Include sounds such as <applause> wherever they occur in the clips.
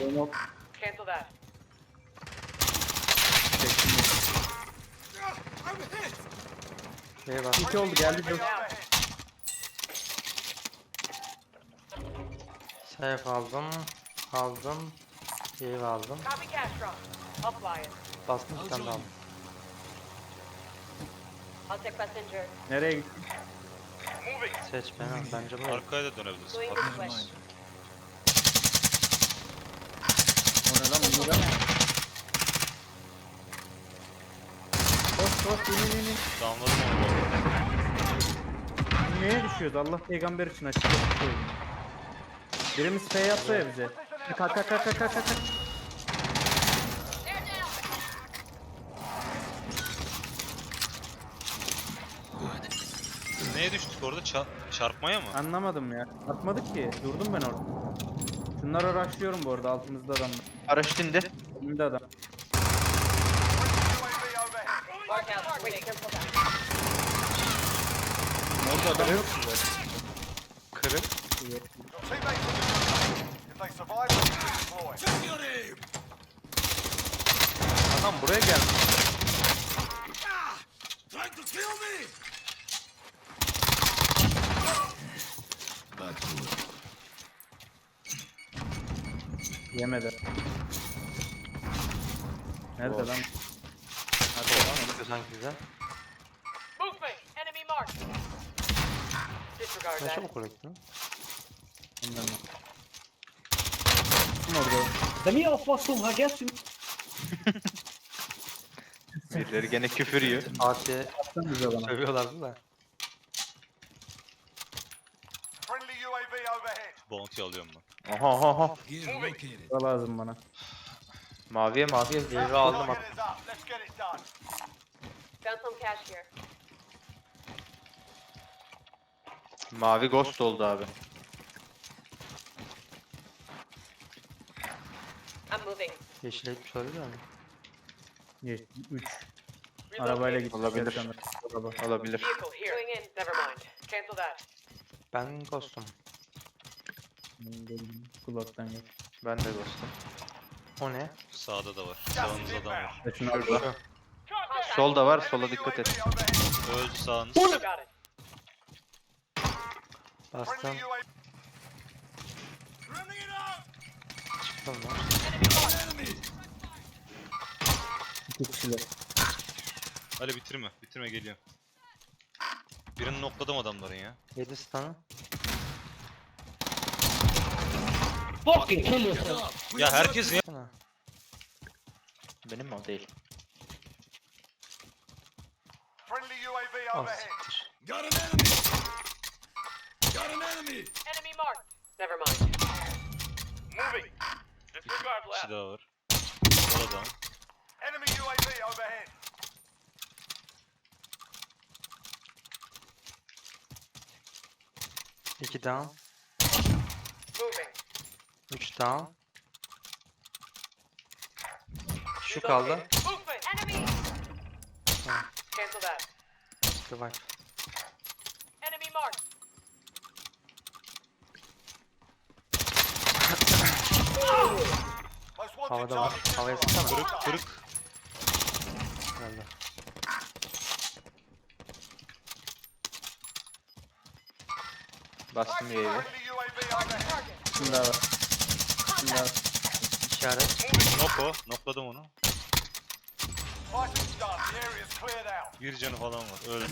Yok. Cancel that. Eyvah. İki oldu geldi. Dur. Safe aldım. Aldım. Wave aldım. Copy it. Bastım bir tane daha aldım. I'll take passenger. Nereye gittin? Seç beni. Bence bu. Arkaya da dönebilirsin. This way. etmez. O ne lan bu ne lan? Koş koş in in in, in. Damladım onu bu arada. Neye düşüyoruz? Allah peygamber için açık açık Birimiz F yapsa ya bize. Kalk kalk kalk kalk kalk kalk. Neye düştük orada? Ça- çarpmaya mı? Anlamadım ya. Atmadık ki. Durdum ben orada. Şunları araştırıyorum bu arada altımızda adamlar. Araç indi. Önümde adam. Mark out. Wait, cancel that. Orada adam yok. Kırık. Adam buraya gelmiş. Yemedi. Nerede Boş. lan? Bakıyor sanki bize. Movement. Enemy marked. Disregard Ne that. çabuk uğraştın? Ondan mı? Kim orada? Da mir aufpassen, vergessen. Birileri gene küfür yiyor. Fatih'e Atsan bize bana. sövüyorlardı da. Bounty alıyorum ben. Aha aha aha. Da lazım bana. Maviye maviye wave'i aldım at. Found some cash here. Mavi ghost oldu abi. I'm moving. Yeşil etmiş olabilir mi? 3. Arabayla gittik. Olabilir. Araba. Olabilir. Vehicle here. Going in. Never mind. Cancel that. Ben ghostum. Kulaktan gel. Ben de ghost'um. O ne? Sağda da var. Sağınızda adam var. Şunu Şurada. Solda var, sola dikkat et. Öldü sağınız. Bastım. Çıktım lan. İki kişiler. Ali bitirme. Bitirme geliyor. Birini nokladım adamların ya. 7 stun'ı. Fucking kill yourself. Ya herkes niye? Benim mi o değil. Al siktir. Enemy marked. Never mind. Bir kişi daha var. Oradan. İki down. Moving. 3 down. Şu kaldı. Movement. Enemy. Cancel that. Revive. Enemy marked. Havada var. Havaya sıksana. Kırık kırık. Geldi. Bastım daha var. Şunu daha var. İşaret. Nok o. Nokladım onu. Bir canı falan var. Öldü.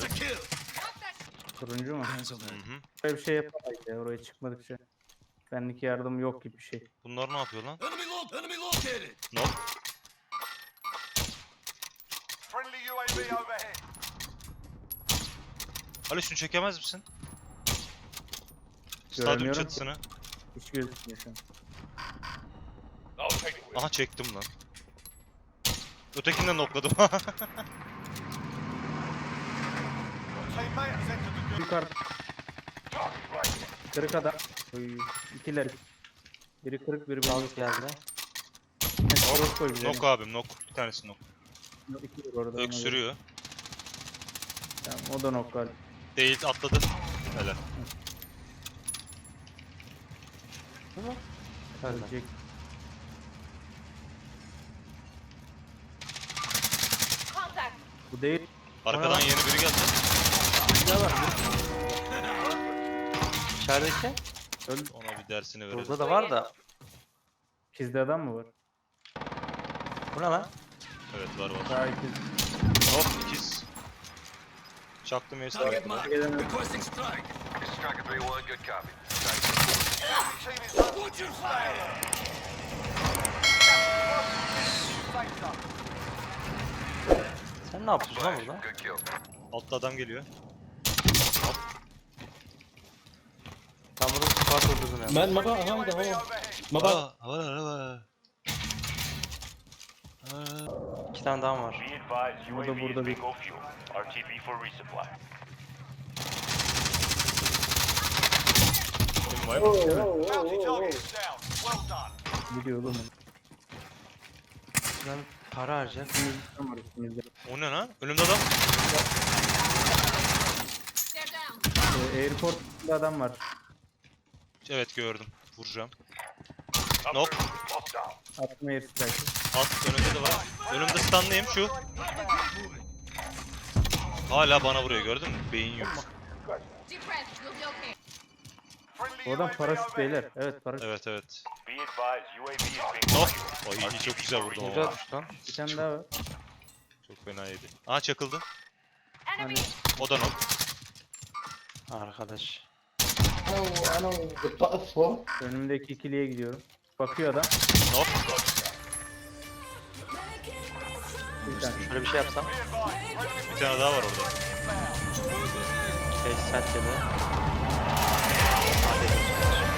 Turuncu mu? Hı hı. Böyle bir şey yapamayız ya oraya çıkmadıkça. Benlik yardım yok gibi bir şey. Bunlar ne yapıyor lan? Nok. Ali şunu çekemez misin? Stadyum Göremiyorum ki. çatısını. Hiç gözükmüyor şu an. Aha çektim lan. Ötekini de nokladım. Yukarı. Kırık adam. Oy, ikiler. Biri kırık biri bir. geldi. Cross koy bize. nok abim nok. Bir tanesi nok. İki orada. Öksürüyor. Tamam, o da nok galiba. Değil atladı. Helal. Öldü. Ölecek. Bu değil. Arkadan yeni biri geldi. Daha <laughs> var. İçerideki. Ona bir dersini verelim. Burada da var da. Kizde adam mı var? Bu ne lan? Evet var var. Daha ikiz. Hop ikiz. Çaktım airstrike. Gelen Sen ne yapıyorsun lan burada? Altta adam geliyor. Ben burada squat öldürdüm ya. Man, maba, aha, da hava. Maba. Aa, var var var. İki tane daha var. Be advised, Burada, bir- bingo fuel. RTB for resupply. gidiyor oğlum. Ben para harcayacak. Tam var üstümüzde. O ne lan? Önümde adam. Ee, airport'ta adam var. Evet gördüm. Vuracağım. Nok. Atma airstrike. Alt önümde de var. Önümde stunlıyım şu. Hala bana vuruyor gördün mü? Beyin yok. O adam paraşüt beyler. Evet paraşüt. Evet evet. Fuel. Ay çok güzel vurdum Güzel ama. düştü lan. Bir tane daha var. Çok fena yedi. Aa çakıldı. Enemy. O da nok. Arkadaş. Önümdeki ikiliye gidiyorum. Bakıyor adam. Bir tane. Şöyle bir şey yapsam. Bir tane daha var orada. Face set yedi. Hadi.